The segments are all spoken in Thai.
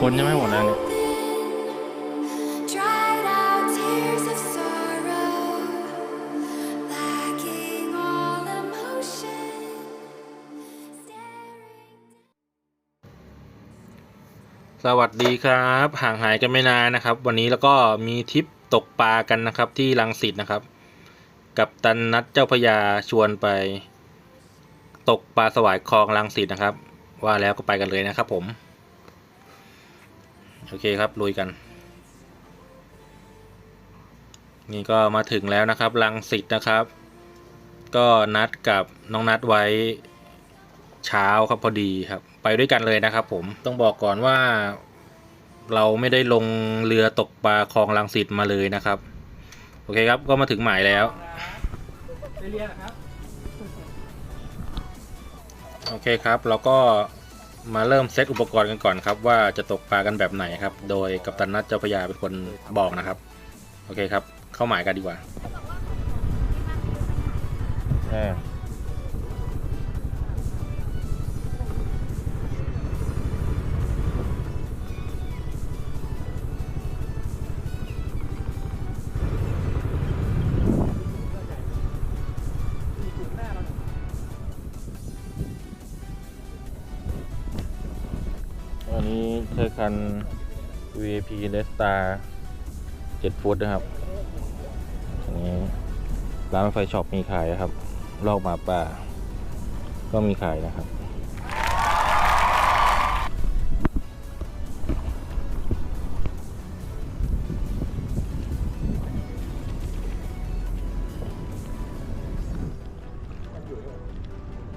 คนยังไม่หมดแล้วเนี่ย Dried out tears of sorrow, lacking all emotion. Staring สวัสดีครับ ห่างหายกันไม่นานนะครับ วันนี้แล้วก็มีทริปตกปลากันนะครับที่ลังสิตนะครับ กับตันนัดเจ้าพระยาชวนไป ตกปลาสวายคลองลังสิตนะครับ ว่าแล้วก็ไปกันเลยนะครับผม โอเคครับลุยกัน นี่ก็มาถึงแล้วนะครับลังสิตนะครับ ก็นัดกับน้องนัดไว้เช้าครับพอดีครับ ไปด้วยกันเลยนะครับ ผมต้องบอกก่อนว่า เราไม่ได้ลงเรือตกปลาคลองลังสิตมาเลยนะครับ โอเคครับก็มาถึงหมายแล้วโอเคครับเราก็ มาเริ่มเซตอุปกรณ์กันก่อนครับ ว่าจะตกปลากันแบบไหนครับ โดยกัปตันนัทเจ้าพยาเป็นคนบอกนะครับ โอเคครับ เข้าหมายกันดีกว่า เออ คัน VP r e s t a r 7ฟุตนะครับอันนี้ร้านไฟช็อปมีขายนะครับลอกหมาป่า ก็มีขายนะครับ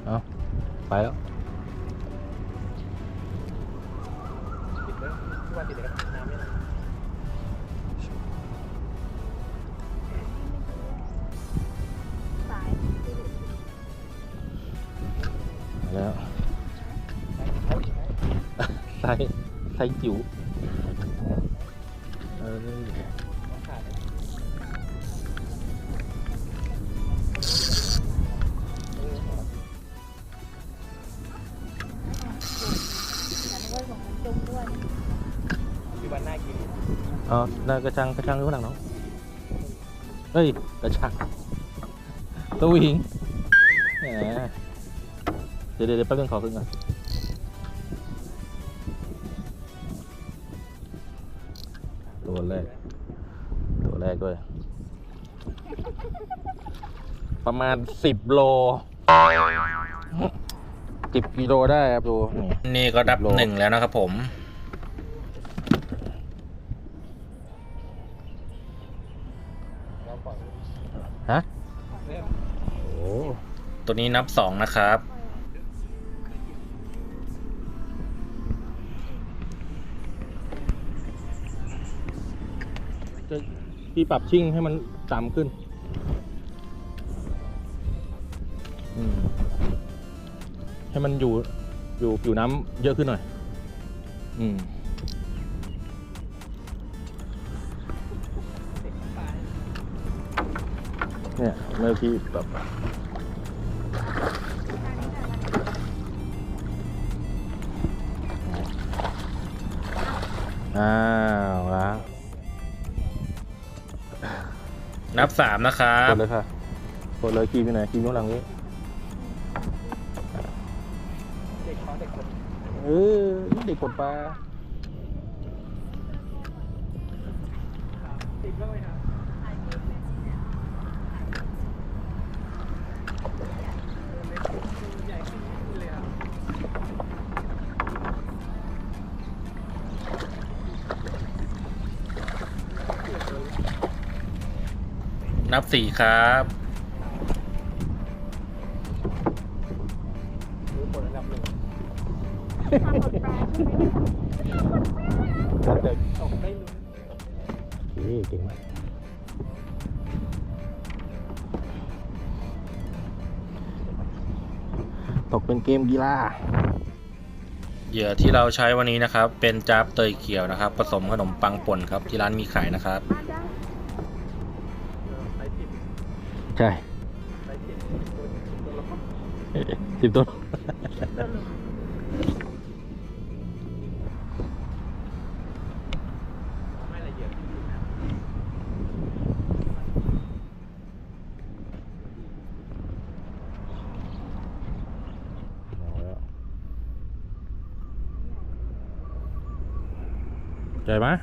เอาไปแล้ว แล้วไส้ไส้จิ๋วเออนี่อ๋อน่ากระ ดี๋ยวเดี๋ยวเดี๋ยวแป๊บนึงขอขึ้นก่อนตัวแรก ตัวแรกด้วย ประมาณสิบโลสิบกิโลได้ครับดูนี่ก็ดับหนึ่งแล้วนะครับผมฮะโอ้ตัวนี้นับสองนะครับ จะพี่ปรับชิ่งให้มันต่ำขึ้นให้มันอยู่อยู่ผิวน้ำเยอะขึ้นหน่อย อืมเนี่ยเมื่อกี้แบบอ้า นับสามนะครับกดเลยค่ะกดเลยคีมอยู่ไหนคีมอยู่หลังนี้เออนี่เด็กกดปลาติดแล้วไหมครับ เด็กโอเคเก่งมากตกเป็นเกมกีฬาเหยื่อที่เราใช้วันนี้นะครับ เป็นจับเตยเขียวนะครับ ผสมขนมปังป่นครับที่ร้านมีขายนะครับ Trời. Chìm tôi. Trời má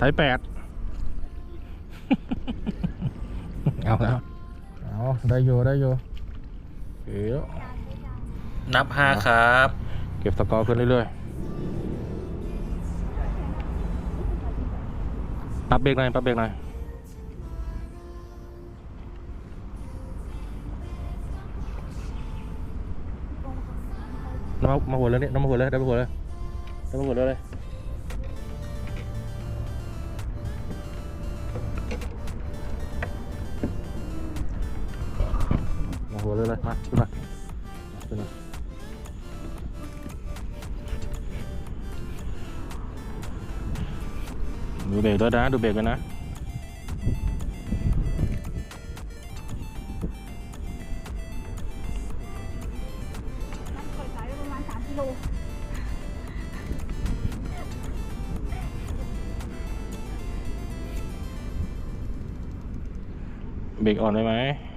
สายแปดเอาแล้วเอาได้อยู่ได้อยู่เอ๋นับห้าครับ เก็บสกอร์ขึ้นเรื่อยๆปับเบรกหน่อยปับเบรกหน่อยน้ำมามาหัวเลยนี่น้ำมาหัวเลยได้มาหัวเลยได้มาหัวเลย Má, chụp nào Chụp nào. Đủ bể tôi đã, đủ bể tôi ổn đấy máy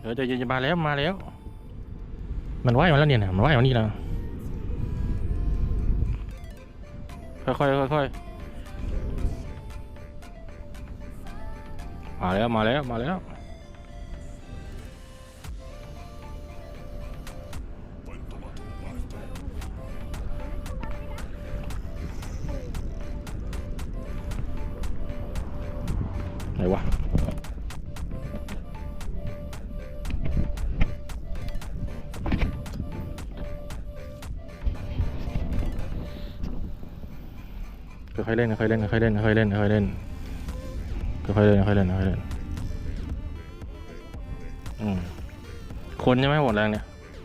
เออจเย็นจะมาแล้วมาแล้ว มันว่ายมาแล้วเนี่ยมันว่ายมานี่แล้วค่อยค่อยค่อยค่อยมาแล้วมาแล้วมาแล้ว ค่อยๆเล่นค่อยๆเล่นค่อยๆเล่นค่อยๆเล่นค่อยๆเล่นค่อยๆเล่นค่อยๆเล่นค่อยๆเล่นอืมคนใช่ไหมหมดแรงเนี่ย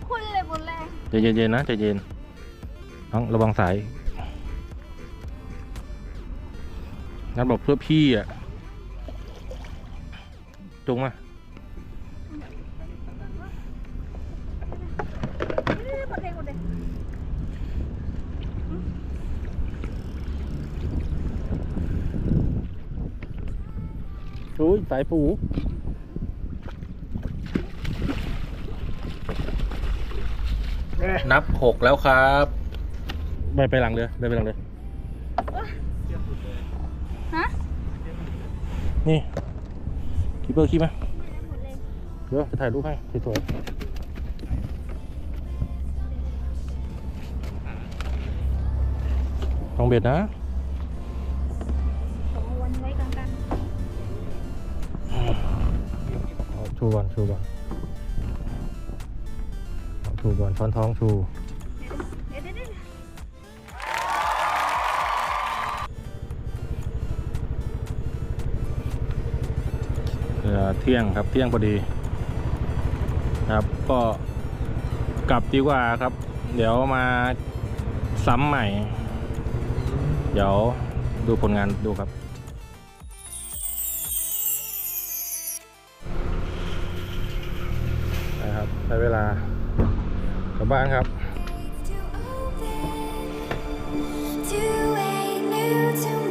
คุณเลยบนแรงใจเย็นๆนะใจเย็นน้องระวังสายงั้นบอกเพื่อพี่อะจุงมา นี่หมดเลยหมดเลย อุ้ยสายปูนับหกแล้วครับไปไปหลังเรือเดินไปหลังเรือฮะนี่คีเปอร์คีไหมหมดเลยเดี๋ยวจะถ่ายรูปให้สวยๆลองเบ็ดนะ ชูก่อนชูก่อนชูก่อนช้อนท้องชูเที่ยงครับเที่ยงพอดีครับก็กลับดีกว่าครับ เดี๋ยวมาซ้ำใหม่ เดี๋ยวดูผลงานดูครับ ช้เวลากลับบ้านครับ to a new to